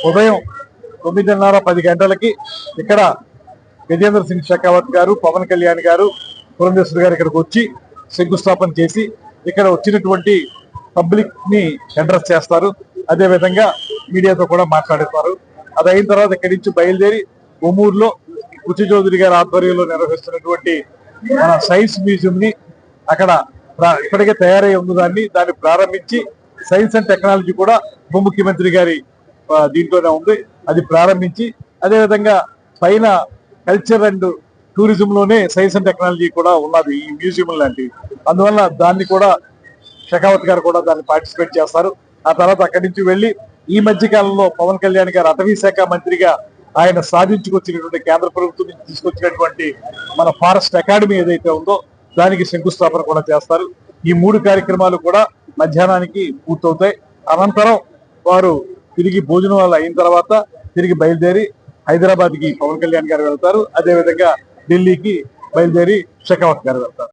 ఉదయం తొమ్మిదిన్నర పది గంటలకి ఇక్కడ గజేంద్ర సింగ్ షెకావత్ గారు పవన్ కళ్యాణ్ గారు పురంధేశ్వర్ గారు ఇక్కడికి వచ్చి శంకుస్థాపన చేసి ఇక్కడ వచ్చినటువంటి పబ్లిక్ని అడ్రస్ చేస్తారు. అదే విధంగా మీడియాతో కూడా మాట్లాడేస్తారు అది అయిన తర్వాత ఇక్కడి నుంచి బయలుదేరి ఒమూరులో కుచి చౌదరి గారి ఆధ్వర్యంలో నిర్వహిస్తున్నటువంటి మన సైన్స్ మ్యూజియం ని అక్కడ ఇప్పటికే తయారై ఉంది దాన్ని దాన్ని ప్రారంభించి సైన్స్ అండ్ టెక్నాలజీ కూడా ఉప ముఖ్యమంత్రి గారి దీంట్లోనే ఉంది. అది ప్రారంభించి అదేవిధంగా పైన కల్చర్ అండ్ టూరిజం లోనే సైన్స్ అండ్ టెక్నాలజీ కూడా ఉన్నది ఈ మ్యూజియం లాంటివి అందువల్ల దాన్ని కూడా షెకావత్ గారు కూడా దాన్ని పార్టిసిపేట్ చేస్తారు. ఆ తర్వాత అక్కడి నుంచి వెళ్ళి ఈ మధ్య కాలంలో పవన్ కళ్యాణ్ గారు అటవీ శాఖ మంత్రిగా ఆయన సాధించుకొచ్చినటువంటి కేంద్ర ప్రభుత్వం నుంచి తీసుకొచ్చినటువంటి మన ఫారెస్ట్ అకాడమీ ఏదైతే ఉందో దానికి శంకుస్థాపన కూడా చేస్తారు. ఈ మూడు కార్యక్రమాలు కూడా మధ్యాహ్నానికి పూర్తవుతాయి. అనంతరం వారు తిరిగి భోజనం వల్ల అయిన తర్వాత తిరిగి బయలుదేరి హైదరాబాద్కి పవన్ కళ్యాణ్ గారు వెళ్తారు. అదే విధంగా ఢిల్లీకి బయలుదేరి షెకావత్ గారు వెళ్తారు.